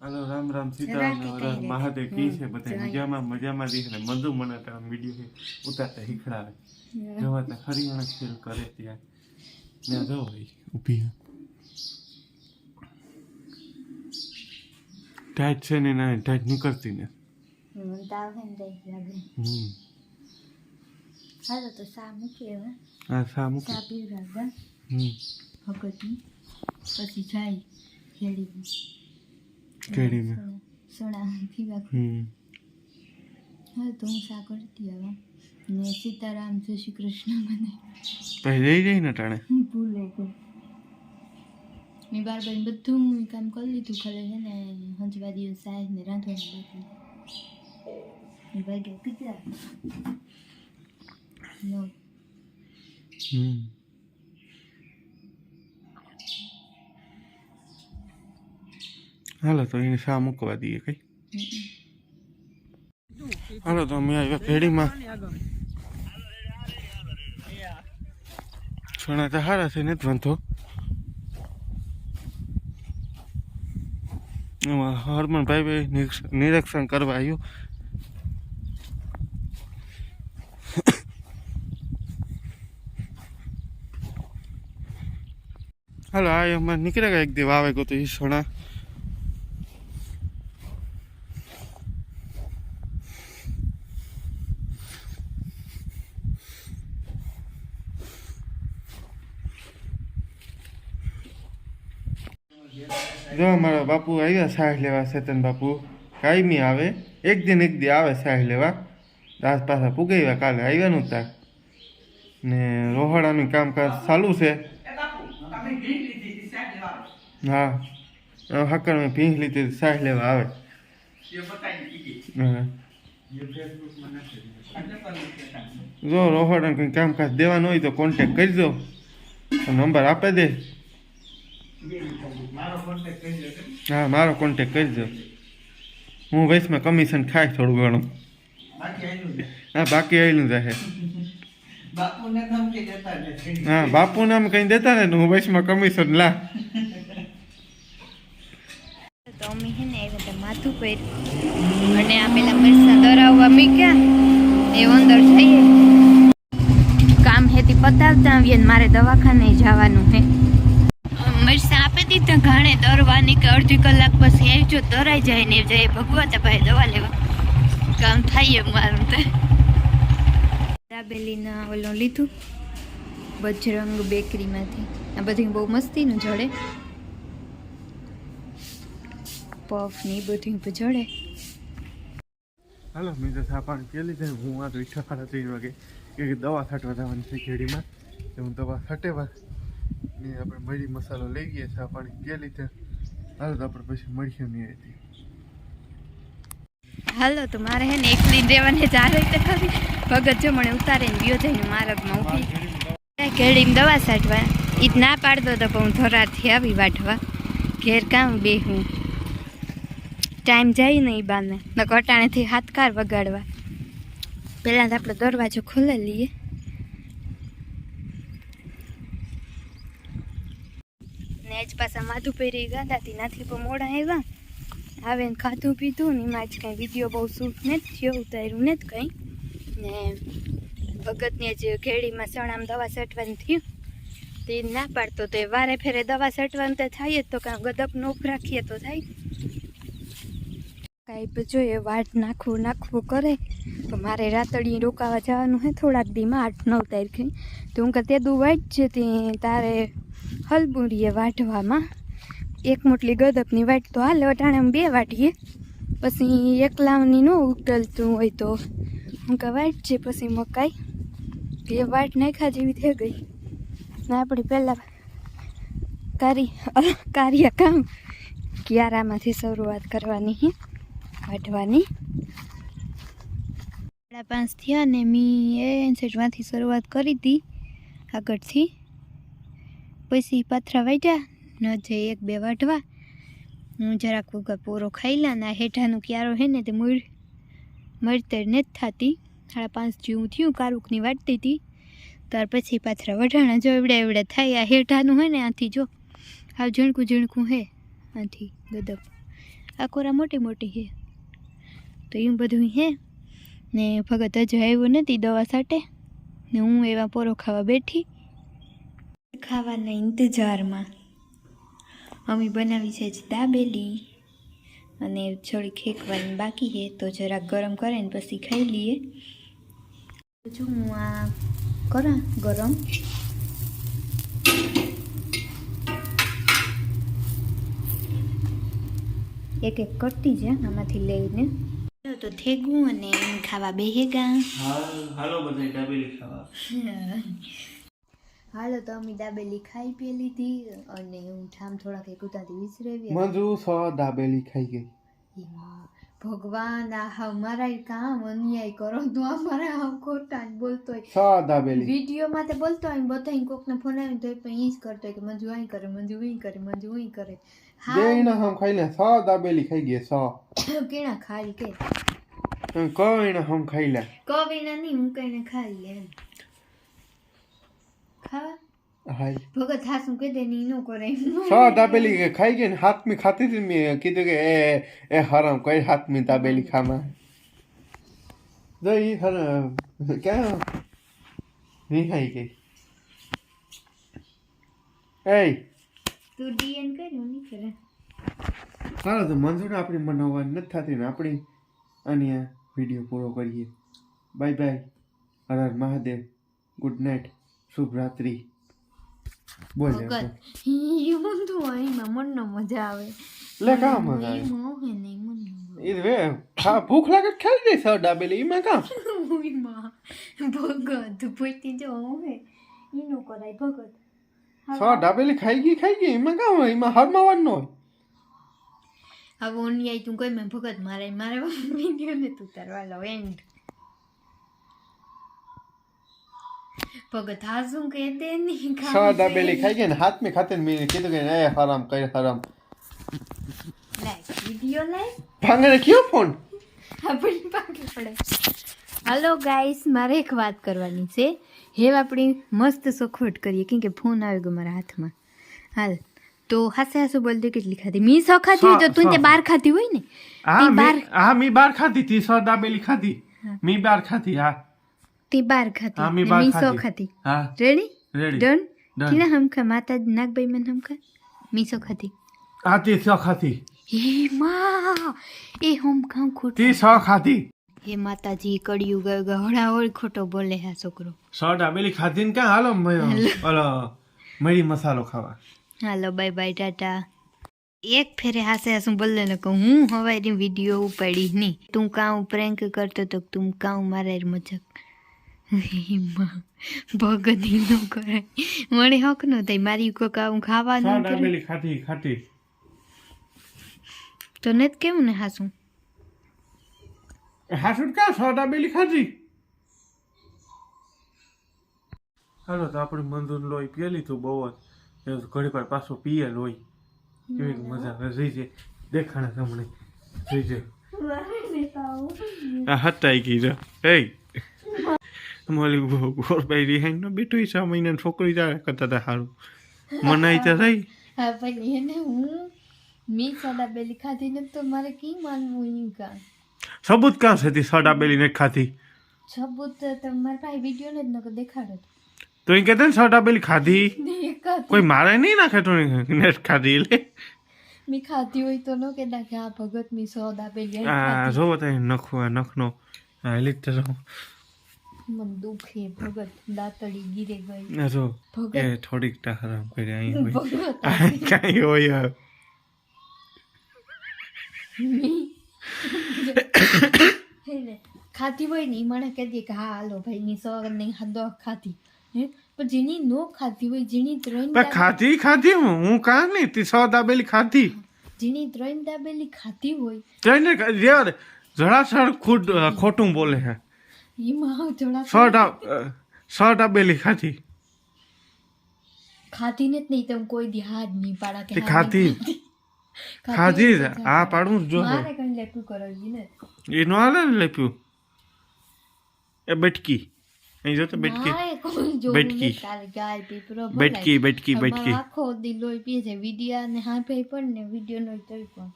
હાલો રામ રામ સીતારામ રામ મહાદેવ કી છે બધા મજામાં મજામાં દીખ ને મધુ મને તારા વીડિયો ઉતારતા હીખડાવે જવા ત્યાં હરિયાણા ખેલ કરે ત્યાં. ત્યાં જવો હોય ઊભી ટાઈટ છે ને ના ટાઈટ નીકળતી ને. હાલો તો સા મૂકીએ હા સા મૂકી સા પીવડાવવા હમ. ભગતની. પછી જાય ખેડી કેળીમાં સોડા પીવા હમ. હા તો હું શા કરતી હવે ને સીતારામ જય શ્રી કૃષ્ણ મને. પછી જઈ ને ટાણે? ભૂલો ભૂલે મેં બાર બાર બધું કામ કરી લીધું. ખાલી છે ને હંજવા દિવસ સાહેબ ને રાંધવાનું બાકી. વાગ્યા કેટલા નવ હમ. હાલો, તો એને શા મૂકવા દઈએ કઈ? હાલો, તો અમે આવ્યા ફેડીમાં છોણા તો સારા છે, નથી વાંધો. એમાં હરમનભાઈ ભાઈ નિરીક્ષણ કરવા આવ્યું. હાલો, આ એમાં નીકળે ગયા એક દી વાવે ગયો તો એ સોના. જો અમારા બાપુ આવ્યા સાહ લેવા ચેતન બાપુ. કાયમી આવે. એક દિન એક દી આવે સાહ લેવા. દાસ પાછા પૂગાવ્યા કાલે આવ્યા નહોતા. ને રોહડાનું કામકાજ ચાલુ છે. હા. હકર મેં ભીંસ લીધી સાહ લેવા આવે. હા. જો રોહડાનું કંઈ કામકાજ દેવાનું હોય તો કોન્ટેક કરજો. નંબર આપી દે. હા મારો કોન્ટેક કરજો હું વૈશમાં કમિશન ખાય થોડું ઘણું. હા. બાકી આવેલું જાહેર હા. બાપુ નામ કઈ દેતા ને તો હું વૈશમાં કમિશન લા. તો અમે હે ને એવી રીતે માથું પહેર્યું અને આ પેલા દરાવવા મૂક્યા. એ અંદર જઈએ. કામ હેતી પતાવતા આવીએ ને મારે દવાખાને જવાનું હે. દીધા તરવાની દરવાની કે અડધી કલાક પછી આવજો તરાઈ જાય ને જાય. ભગવતા ભાઈ દવા લેવા. કામ થાય એમ મારું તે. દાબેલીના ઓલું લીધું બજરંગ બેકરીમાંથી. આ બધી બહુ મસ્તીનું જડે. પફ ને એ બધું જડે. હાલો મેં તો સાપાણ કે લીધે હું આ તો ઈચ્છા સાડા ત્રણ વાગે કે દવા છાંટવા જવાની છે ખેડીમાં તો હું દવા છાંટેવા ને આપણે મરી મસાલો લઈ ગયા છે પાણી પી લીધા. હાલો તો આપણે પછી મળીએ નહીં હતી હાલો તો મારે હે ને એકલી દેવાને ચાલે રીતે ખરી ભગત જો મને ઉતારે ને ગયો જઈને માર્ગમાં ઊભી ઘેડીમાં દવા સાટવા. ઈ જ ના પાડતો તો પણ હું ધોરાથી આવી વાઢવા. ઘેર કામ બે હું ટાઈમ જાય નહીં બાને. ને કટાણેથી હાથકાર વગાડવા. પહેલાં તો આપણો દરવાજો ખોલે લઈએ. આજ પાછા માથું પહેરી ગયા હતી નાથી પણ મોડા આવ્યા. આવે ને ખાધું પીધું ને એમાં જ કાંઈ વીડિયો બહુ શૂટ નથી થયો, ઉતાર્યું નથી કંઈ. ને ભગતને જે ઘેડીમાં સણામ દવા સટવાનું થયું, તે ના પાડતો તો એ વારે ફેરે દવા સટવાનું તો થાય જ, તો કાં ગદપ નોખ રાખીએ તો થાય. કાંઈ જોઈએ, વાટ નાખવું નાખવું કરે. તો મારે રાતડી રોકાવા જવાનું હે, થોડાક દીમાં આઠ નવ તારીખે. તો હું કહે દુ વાટ છે તે તારે હલબુરીએ વાઢવામાં. એક મોટલી ગદપની વાટ તો હાલે, અટાણે બે વાટીએ પછી એકલાની ન ઉકળતું હોય તો. હું કે વાટ છે પછી મકાઈ. એ વાટ નાખા જેવી થઈ ગઈ. ને આપણે પહેલાં કારી કાર્ય કામ ક્યારામાંથી શરૂઆત કરવાની વાઢવાની. સાડા પાંચ થયા ને મી એ સેટમાંથી શરૂઆત કરી હતી આગળથી. પછી પાથરા વાટ્યા ન જઈ એક બે વાઢવા. હું જરાક વગર પૂરો ખાઈ લા, ના આ હેઠાનું ક્યારો હે ને તે મૂળ, મળતર નથી થતી. સાડા પાંચ જેવું થયું, કારુકની વાટતી હતી ત્યાર પછી પાથરા વઢાણા જો એવડે એવડે થાય, આ હેઠાનું હોય ને આથી જો. હાવ ઝીણકું ઝીણકું હે, આથી ગદબ. આ કોરા મોટી મોટી હે. તો એવું બધું હે. ને ભગત હજુ આવ્યો નથી દવા સાટે ને હું એવા પોરો ખાવા બેઠી. ખાવાના ઇંતજારમાં. અમે બનાવી છે જ દાબેલી. અને થોડી ખેકવાની બાકી છે તો જરાક ગરમ કરે ને પછી ખાઈ લઈએ. જો હું આ કરા ગરમ. એક એક કરતી છે આમાંથી લઈને. તો થેગું અને ખાવા બેહેગા. હાલો બધા દાબેલી ખાવા. હાલો તો અમે દાબેલી ખાઈ પી લીધી અને હું ઠામ થોડાક એક ઉતાથી વિસરેવી મંજુ સો દાબેલી ખાઈ ગઈ. ભગવાન આ અમારા મારા કામ અન્યાય કરો તો અમારા આમ ખોટા બોલતો હોય. સો દાબેલી. વિડીયોમાં તો બોલતો હોય બધા કોકને ફોન આવીને તો પણ ઈ જ કરતો હોય કે મંજુ અહીં કરે મંજુ અહીં કરે મંજુ અહીં કરે. હા એના હમ ખાઈ લે. સો દાબેલી ખાઈ ગઈ સો. કેણા ખાઈ કે? કો એના હમ ખાઈ લે. કવિના નહીં હું કઈને ખાઈ ખાવા હાય. ભગત હાસું કહી દે ની નો કરે. સો દાબેલી ખાઈ ગઈ ને હાથમી ખાતી હતી મેં. કીધું કે એ એ હરામ કઈ હાથમી દાબેલી ખામાં. જો ઈ હરામ ક્યાં નિહાઈ ગઈ. એ તું ડીએન કર્યું કરે તો મંજૂર આપણી મનાવવાની નથી થતી ને આપણી અને વીડિયો પૂરો કરીએ. Bye bye. હર હર મહાદેવ. Good night. શુભ રાત્રિ બોલ. ભગત ઈ ઊંધું મનનો મજા આવે. લે કા મજા મનનો વે ભૂખ લાગે ખાઈ દે સર એમાં કામ ઉઈમાં. ભગત ભૂતી જો હવે ઈનો કરાય ભગત. સો ડાબેલી ખાઈ ગઈ ખાઈ ગઈ? કામ હોય? એમાં હરમાવાનું ન હોય? હવે તું કઈ મેં ભગત મારે મારે વીડિયો ને તું તારવા લો એન્ડ ભગત હા શું કહે દે નહીં સો દાબેલી ખાઈ ગઈ ને હાથ મેં ખાતે ને મેં કીધું કે એ હરામ કઈ હરામ લાઈક વીડિયો લાઈક ભાંગને કયો ફોન આપણી પાકે પડે હાલો ગાઈસ મારે એક વાત કરવાની છે હેવ આપણી મસ્ત સખોટ કરીએ કેમ કે ફોન આવી ગયો મારા હાથમાં હાલ તો હાસે હાસુ બોલ દે કેટલી ખાધી મી સો ખાધી હોય તો તું તે બાર ખાધી હોય ને હા મી હા મી બાર ખાધી તી સો દાબેલી ખાધી મી બાર ખાધી હા તે બાર ખાતી ખાધી મી ને બાર મી સો ખાધી. ખાધી. હા. Ready ready done. તીના હમખા માતા નાગભાઈ મને હમખા મીસો ખાતી આ તે સો ખાતી હે માં એ હમખા ખોટી તી સો ખાતી હે માતાજી કડિયું ગયો ગહડા હોય ખોટો બોલે હા છોકરો. સો દાબેલી ખાધી ને ક્યાં હાલો ઓલો મરી મસાલો ખાવા. હાલો બાય બાય ટાટા. એક ફેરે હાસે હાસું બોલે ને કહું હું હવારી વીડિયો ઉપાડી નહીં તું કાં પ્રેન્ક કરતો તો તું કાં મારે મજાક. ભગતી ન કરાય. મને હક ન થાય મારી કોઈ હું ખાવા ન કરે ખાધી તો ને કેવું ને હાસું? હાસું ક્યાં સો દાબેલી ખાધી હાલો તો આપણે મંદુર લોહી પીએ લીધું બહુ જ. ઘડી વાર પાછો પીએ લોહી. કેવી મજા આવે? જોઈ છે દેખાણે તમને. જોઈ છે આ હટાઈ ગઈ છે. એ મોલી ગોરભાઈ રિહાઈ નો બેઠું છ મહિના છોકરી જાય કરતા હતા સારું મનાઈ તો થઈ. હા પણ એને હું મી સાડા બેલી ખાધી ને તો મારે કી માનવું એમ કા? સબૂત કાં છે તે સાડા બેલી ને ખાધી? સબૂત તમારા ભાઈ વીડિયો ને જ નકર દેખાડો. તો એ કહેતા ને સાડા બેલી ખાધી? કોઈ મારે નહીં નાખે તો નેટ ખાધી એટલે મી ખાધી હોય તો ન કે કે આ ભગત મી સોદા બેલી આ જો બતાય નખો આ નખનો હા એટલે તો મન દુખે ભગત દાતડી ગીરે ગઈ. જો ભગત એ થોડીક ટા હરામ કરી અહીં હોય. ભગત આ હોય હે ખાધી હોય ને એ મને કહેતી કે હા હાલો ભાઈ ની સો નહીં હાદો ખાધી. હે? પણ જેની નો ખાતી હોય જેની ત્રણ ખાધી ખાધી હું? હું કાં નહીં તી સો દાબેલી ખાધી. જેની ત્રણ દાબેલી ખાધી હોય ત્રણ ખુદ ખોટું બોલે છે એમાં જણા સો ડા સો દાબેલી ખાધી ખાધી. ને જ નહીં તો હું કોઈ દી હાથ નહીં પાડા કે તે હા ખાધી. નહીં ખાધી હોય જ. તો આ પાડવું જ જો મારે કઈ લેતું કરવી ને. એ નો હાલે ને લેપ્યું? એ બટકી. અહીં જો તો બેટકી. મારે કોઈ જોવું બેટકી. નથી, તારે ગાય પીપરો ભલાય. બેટકી બેટકી અમારો બેટકી. આખો દી લોહી પીએ છે. વિડિયા ને હા ભાઈ પણ ને વિડિયો નો તોય પણ.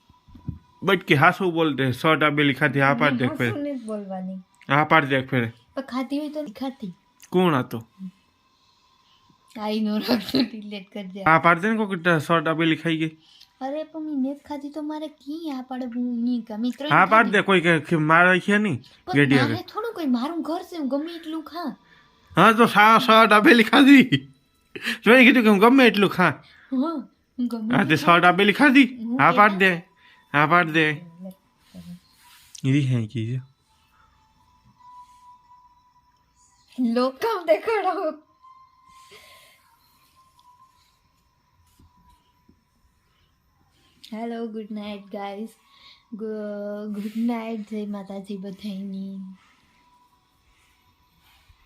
બેટકી હાસુ બોલતે. સો ડાબેલી ખાધી. હા પાડ દેખ ફેર હાસું નથી બોલવાની. હા પાડ દેખ ફેર. ખાધી હોય તો ખાતી. કોણ હતો? આઈ નો રાખતો ડિલેટ દે. હા પાડી દે ને કોક શોર્ટ ડાબેલી ખાઈ ગઈ. અરે પણ મેં નથી ખાધી તો મારે કી આ પાડે હું ની ગમી ત્રણ હા પાડ દે કોઈ કે- કે મારે છે ની ગેડી હવે થોડું કોઈ મારું ઘર છે હું ગમે એટલું ખા. હા તો સા સો ડાબેલી ખાધી? જોઈ કીધું કે હું ગમે એટલું ખા. હા તે સો ડાબેલી ખાધી? હા પાડ દે હા પાડ દે. એટલું. ઈ હે કી લોકામ દેખાડો. Hello good night guys good night જય માતાજી બધાની